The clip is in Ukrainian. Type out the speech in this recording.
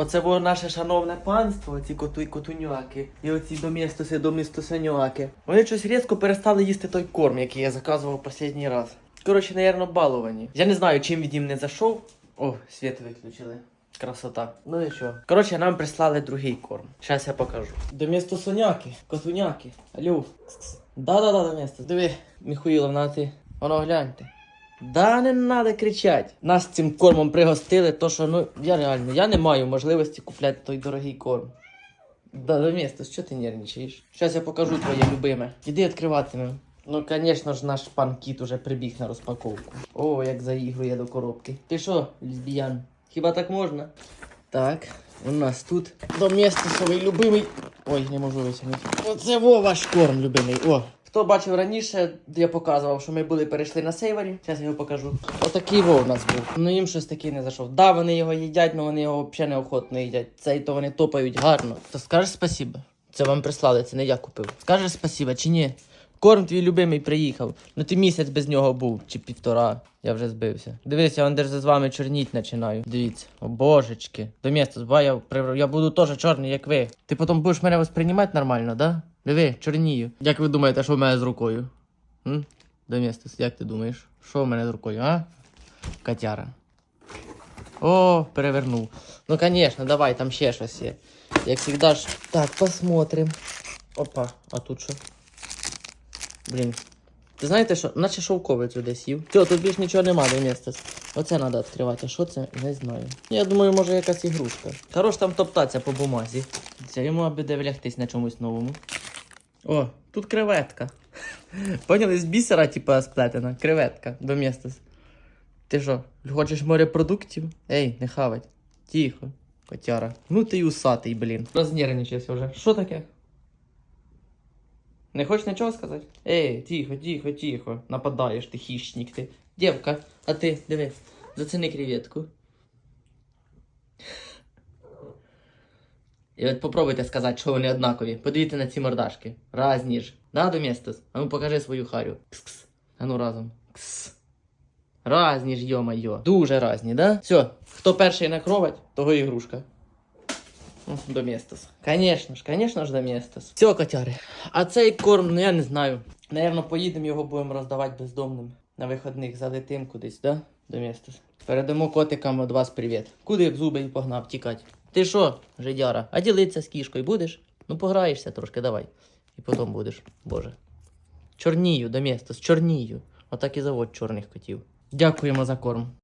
Оце було наше шановне панство, ці коту і котуняки. І оці домістуси, домістусеньоки. Вони щось різко перестали їсти той корм, який я заказував останній раз. Коротше, наверно, баловані. Я не знаю, чим він їм не зайшов. О, світ виключили. Красота. Ну і що? Коротше, нам прислали другий корм. Зараз я покажу. Домістусоняки, котуняки. Алло. Да-да-да, домістус. Диви, Міхуїлов, на ти. Воно гляньте. Да не треба кричать. Нас цим кормом пригостили, то що ну я реально я не маю можливості купляти той дорогий корм. Да, до міста, що ти нервничаєш? Зараз я покажу твоє любиме. Іди відкриватиме. Ну, звісно ж, наш пан кіт уже прибіг на розпаковку. О, як заігрує до коробки. Ти що, лесбіян? Хіба так можна? Так, у нас тут доместосовий любимий. Ой, не можу витягнути. Оце во ваш корм, любимий. О. Хто бачив раніше, я показував, що ми були перейшли на сейвері. Зараз я його покажу. Отакий во у нас був. Ну їм щось таке не зайшов. Да, вони його їдять, але вони його взагалі неохотно їдять. Цей то вони топають гарно. То скажеш спасибо. Це вам прислали, це не я купив. Скажеш спасибо чи ні? Корм твій любимий приїхав. Ну ти місяць без нього був, чи півтора. Я вже збився. Дивись, я он з вами чорніть починаю. Дивіться. О божечки. До міста, прив- я буду теж чорний, як ви. Ти потім будеш мене восприймати нормально, да? Диви, чорнію. Як ви думаєте, що в мене з рукою? М? Як ти думаєш? Що в мене з рукою, а? Котяра. О, перевернув. Ну, звісно, давай, там ще щось є. Як завжди ж. Так, посмотрим. Опа, а тут що? Блін. Ти знаєте що? Наче шовковицю десь їв. Все, тут більш нічого нема до місця. Оце треба відкривати. А що це? Не знаю. Я думаю, може якась ігрушка. Хорош там топтатися по бумазі. Це йому аби де влягтись на чомусь новому. О, тут креветка. Поняли, з бісера, типа, сплетена. Креветка до міста. Ти що, хочеш морепродуктів? Ей, не хавать. Тихо, котяра. Ну ти й усатий, блін. Рознервничався вже. Що таке? Не хочеш нічого сказати? Ей, тихо, тихо, тихо. Нападаєш, ти хищник ти. Дівка, а ти, диви, заціни креветку. І от попробуйте сказати, що вони однакові. Подивіться на ці мордашки. Разні ж. Да, Доместос? А ну покажи свою харю. Кс-кс. А ну разом. Кс. Разні ж, йо-майо. Дуже разні, да? Все, хто перший накровать, того ігрушка. Доместос. Конечно ж, конечно ж, Доместос. Все, котяри. А цей корм, ну я не знаю. Наверно, поїдемо його будемо роздавати бездомним. На виходних залетим кудись, да? Доместос. Передамо котикам від вас привіт. Куди в зуби і погнав тікать? Ти що, жидяра? А ділитися з кішкою будеш? Ну пограєшся трошки, давай. І потім будеш, боже. Чорнію, до міста, з чорнію. Отак і завод чорних котів. Дякуємо за корм.